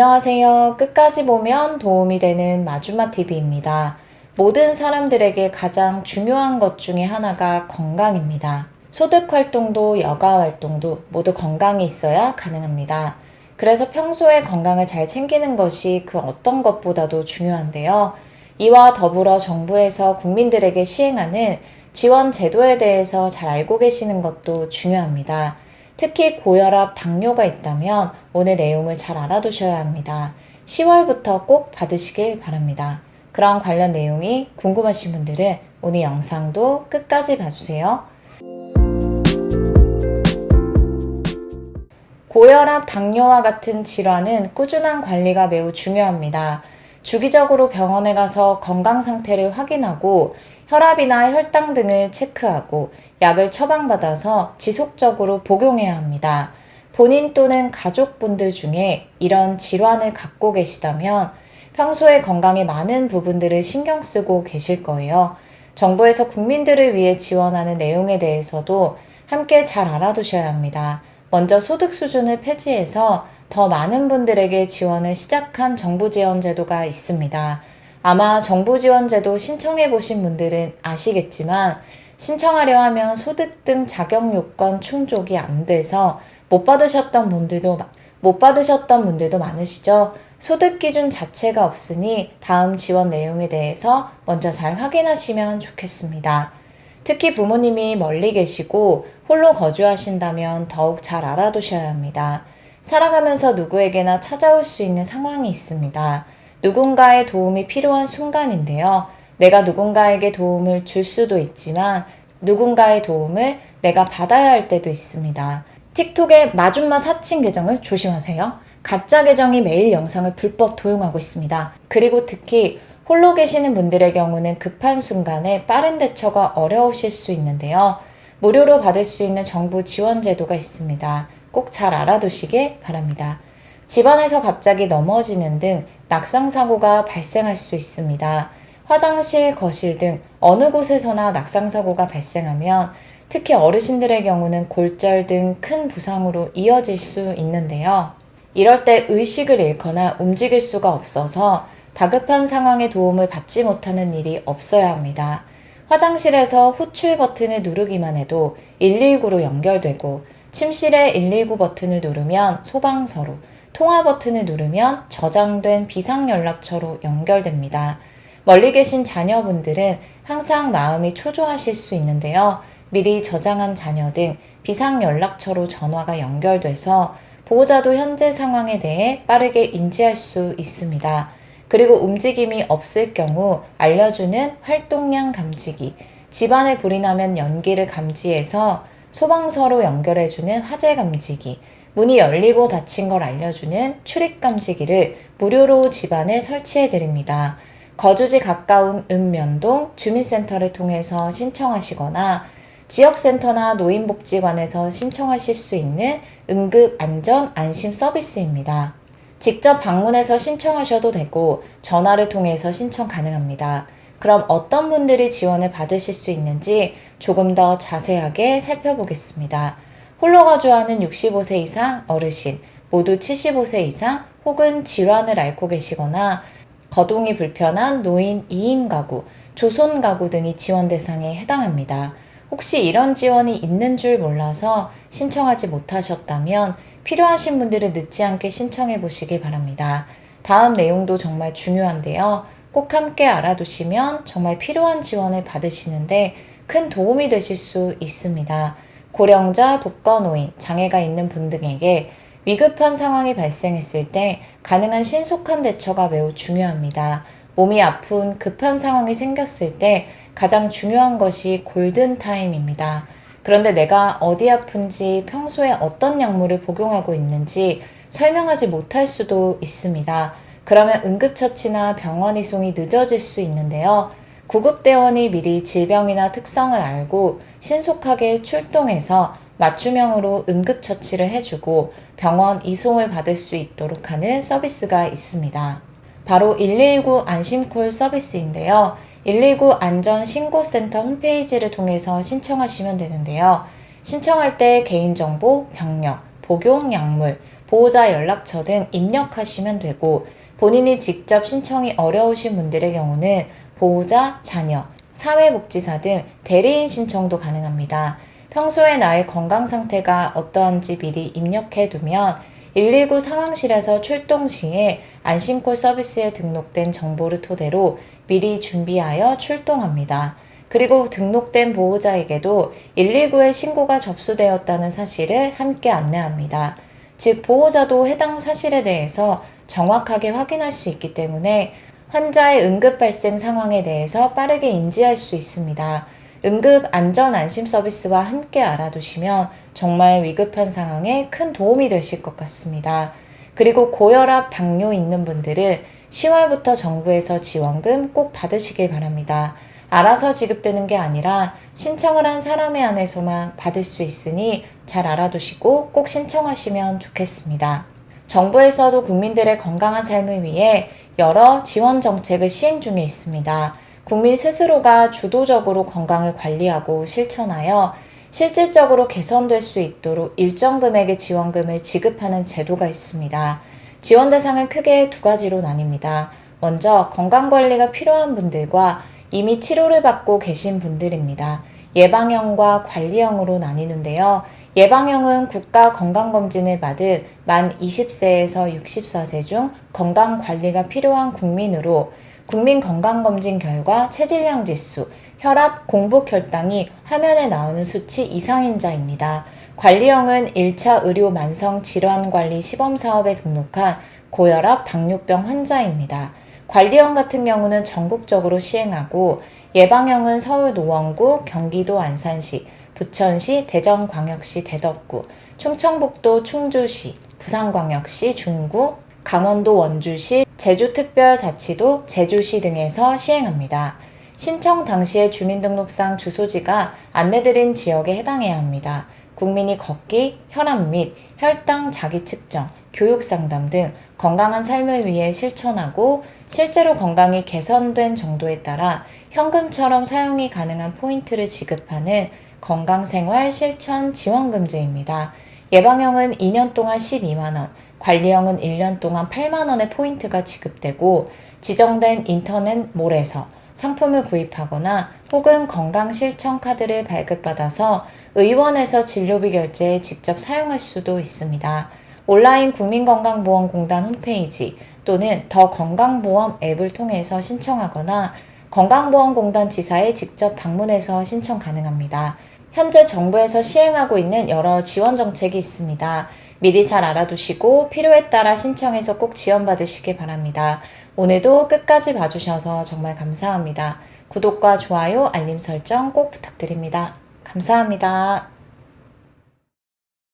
안녕하세요. 끝까지 보면 도움이 되는 마주마 TV입니다. 모든 사람들에게 가장 중요한 것 중에 하나가 건강입니다. 소득 활동도 여가 활동도 모두 건강이 있어야 가능합니다. 그래서 평소에 건강을 잘 챙기는 것이 그 어떤 것보다도 중요한데요. 이와 더불어 정부에서 국민들에게 시행하는 지원 제도에 대해서 잘 알고 계시는 것도 중요합니다. 특히 고혈압, 당뇨가 있다면 오늘 내용을 잘 알아두셔야 합니다. 10월부터 꼭 받으시길 바랍니다. 그런 관련 내용이 궁금하신 분들은 오늘 영상도 끝까지 봐주세요. 고혈압, 당뇨와 같은 질환은 꾸준한 관리가 매우 중요합니다. 주기적으로 병원에 가서 건강 상태를 확인하고 혈압이나 혈당 등을 체크하고 약을 처방받아서 지속적으로 복용해야 합니다. 본인 또는 가족분들 중에 이런 질환을 갖고 계시다면 평소에 건강에 많은 부분들을 신경 쓰고 계실 거예요. 정부에서 국민들을 위해 지원하는 내용에 대해서도 함께 잘 알아두셔야 합니다. 먼저 소득 수준을 폐지해서 더 많은 분들에게 지원을 시작한 정부 지원 제도가 있습니다. 아마 정부 지원 제도 신청해 보신 분들은 아시겠지만 신청하려 하면 소득 등 자격 요건 충족이 안 돼서 못 받으셨던 분들도 못 받으셨던 분들도 많으시죠. 소득 기준 자체가 없으니 다음 지원 내용에 대해서 먼저 잘 확인하시면 좋겠습니다. 특히 부모님이 멀리 계시고 홀로 거주하신다면 더욱 잘 알아두셔야 합니다. 살아가면서 누구에게나 찾아올 수 있는 상황이 있습니다. 누군가의 도움이 필요한 순간인데요. 내가 누군가에게 도움을 줄 수도 있지만 누군가의 도움을 내가 받아야 할 때도 있습니다. 틱톡의 마줌마 사칭 계정을 조심하세요. 가짜 계정이 매일 영상을 불법 도용하고 있습니다. 그리고 특히 홀로 계시는 분들의 경우는 급한 순간에 빠른 대처가 어려우실 수 있는데요. 무료로 받을 수 있는 정부 지원 제도가 있습니다. 꼭 잘 알아두시길 바랍니다. 집안에서 갑자기 넘어지는 등 낙상 사고가 발생할 수 있습니다. 화장실, 거실 등 어느 곳에서나 낙상 사고가 발생하면 특히 어르신들의 경우는 골절 등 큰 부상으로 이어질 수 있는데요. 이럴 때 의식을 잃거나 움직일 수가 없어서 다급한 상황에 도움을 받지 못하는 일이 없어야 합니다. 화장실에서 호출 버튼을 누르기만 해도 119로 연결되고 침실에 119 버튼을 누르면 소방서로, 통화 버튼을 누르면 저장된 비상연락처로 연결됩니다. 멀리 계신 자녀분들은 항상 마음이 초조하실 수 있는데요. 미리 저장한 자녀 등 비상연락처로 전화가 연결돼서 보호자도 현재 상황에 대해 빠르게 인지할 수 있습니다. 그리고 움직임이 없을 경우 알려주는 활동량 감지기, 집안에 불이 나면 연기를 감지해서 소방서로 연결해주는 화재 감지기, 문이 열리고 닫힌 걸 알려주는 출입 감지기를 무료로 집안에 설치해 드립니다. 거주지 가까운 읍면동 주민센터를 통해서 신청하시거나 지역센터나 노인복지관에서 신청하실 수 있는 응급 안전 안심 서비스입니다. 직접 방문해서 신청하셔도 되고 전화를 통해서 신청 가능합니다. 그럼 어떤 분들이 지원을 받으실 수 있는지 조금 더 자세하게 살펴보겠습니다. 홀로 거주하는 65세 이상 어르신, 모두 75세 이상 혹은 질환을 앓고 계시거나 거동이 불편한 노인 2인 가구, 조손 가구 등이 지원 대상에 해당합니다. 혹시 이런 지원이 있는 줄 몰라서 신청하지 못하셨다면 필요하신 분들은 늦지 않게 신청해 보시기 바랍니다. 다음 내용도 정말 중요한데요. 꼭 함께 알아두시면 정말 필요한 지원을 받으시는데 큰 도움이 되실 수 있습니다. 고령자, 독거노인, 장애가 있는 분 등에게 위급한 상황이 발생했을 때 가능한 신속한 대처가 매우 중요합니다. 몸이 아픈 급한 상황이 생겼을 때 가장 중요한 것이 골든타임입니다. 그런데 내가 어디 아픈지 평소에 어떤 약물을 복용하고 있는지 설명하지 못할 수도 있습니다. 그러면 응급처치나 병원 이송이 늦어질 수 있는데요. 구급대원이 미리 질병이나 특성을 알고 신속하게 출동해서 맞춤형으로 응급처치를 해주고 병원 이송을 받을 수 있도록 하는 서비스가 있습니다. 바로 119 안심콜 서비스인데요. 119 안전신고센터 홈페이지를 통해서 신청하시면 되는데요. 신청할 때 개인정보, 병력, 복용 약물, 보호자 연락처 등 입력하시면 되고 본인이 직접 신청이 어려우신 분들의 경우는 보호자, 자녀, 사회복지사 등 대리인 신청도 가능합니다. 평소에 나의 건강 상태가 어떠한지 미리 입력해 두면 119 상황실에서 출동 시에 안심콜 서비스에 등록된 정보를 토대로 미리 준비하여 출동합니다. 그리고 등록된 보호자에게도 119에 신고가 접수되었다는 사실을 함께 안내합니다. 즉, 보호자도 해당 사실에 대해서 정확하게 확인할 수 있기 때문에 환자의 응급 발생 상황에 대해서 빠르게 인지할 수 있습니다. 응급 안전 안심 서비스와 함께 알아두시면 정말 위급한 상황에 큰 도움이 되실 것 같습니다. 그리고 고혈압, 당뇨 있는 분들은 10월부터 정부에서 지원금 꼭 받으시길 바랍니다. 알아서 지급되는 게 아니라 신청을 한 사람에 한해서만 받을 수 있으니 잘 알아두시고 꼭 신청하시면 좋겠습니다. 정부에서도 국민들의 건강한 삶을 위해 여러 지원 정책을 시행 중에 있습니다. 국민 스스로가 주도적으로 건강을 관리하고 실천하여 실질적으로 개선될 수 있도록 일정 금액의 지원금을 지급하는 제도가 있습니다. 지원 대상은 크게 두 가지로 나뉩니다. 먼저 건강 관리가 필요한 분들과 이미 치료를 받고 계신 분들입니다. 예방형과 관리형으로 나뉘는데요. 예방형은 국가 건강검진을 받은 만 20세에서 64세 중 건강관리가 필요한 국민으로 국민건강검진 결과 체질량 지수, 혈압, 공복 혈당이 화면에 나오는 수치 이상인 자입니다. 관리형은 1차 의료 만성 질환 관리 시범 사업에 등록한 고혈압, 당뇨병 환자입니다. 관리형 같은 경우는 전국적으로 시행하고 예방형은 서울 노원구, 경기도 안산시, 부천시, 대전광역시 대덕구, 충청북도 충주시, 부산광역시 중구, 강원도 원주시, 제주특별자치도 제주시 등에서 시행합니다. 신청 당시의 주민등록상 주소지가 안내드린 지역에 해당해야 합니다. 국민이 걷기, 혈압 및 혈당 자기 측정, 교육 상담 등 건강한 삶을 위해 실천하고 실제로 건강이 개선된 정도에 따라 현금처럼 사용이 가능한 포인트를 지급하는 건강생활 실천 지원금제입니다. 예방형은 2년 동안 12만원, 관리형은 1년 동안 8만원의 포인트가 지급되고 지정된 인터넷 몰에서 상품을 구입하거나 혹은 건강실천 카드를 발급받아서 의원에서 진료비 결제에 직접 사용할 수도 있습니다. 온라인 국민건강보험공단 홈페이지 또는 더 건강보험 앱을 통해서 신청하거나 건강보험공단 지사에 직접 방문해서 신청 가능합니다. 현재 정부에서 시행하고 있는 여러 지원 정책이 있습니다. 미리 잘 알아두시고 필요에 따라 신청해서 꼭 지원받으시기 바랍니다. 오늘도 끝까지 봐주셔서 정말 감사합니다. 구독과 좋아요, 알림 설정 꼭 부탁드립니다. 감사합니다.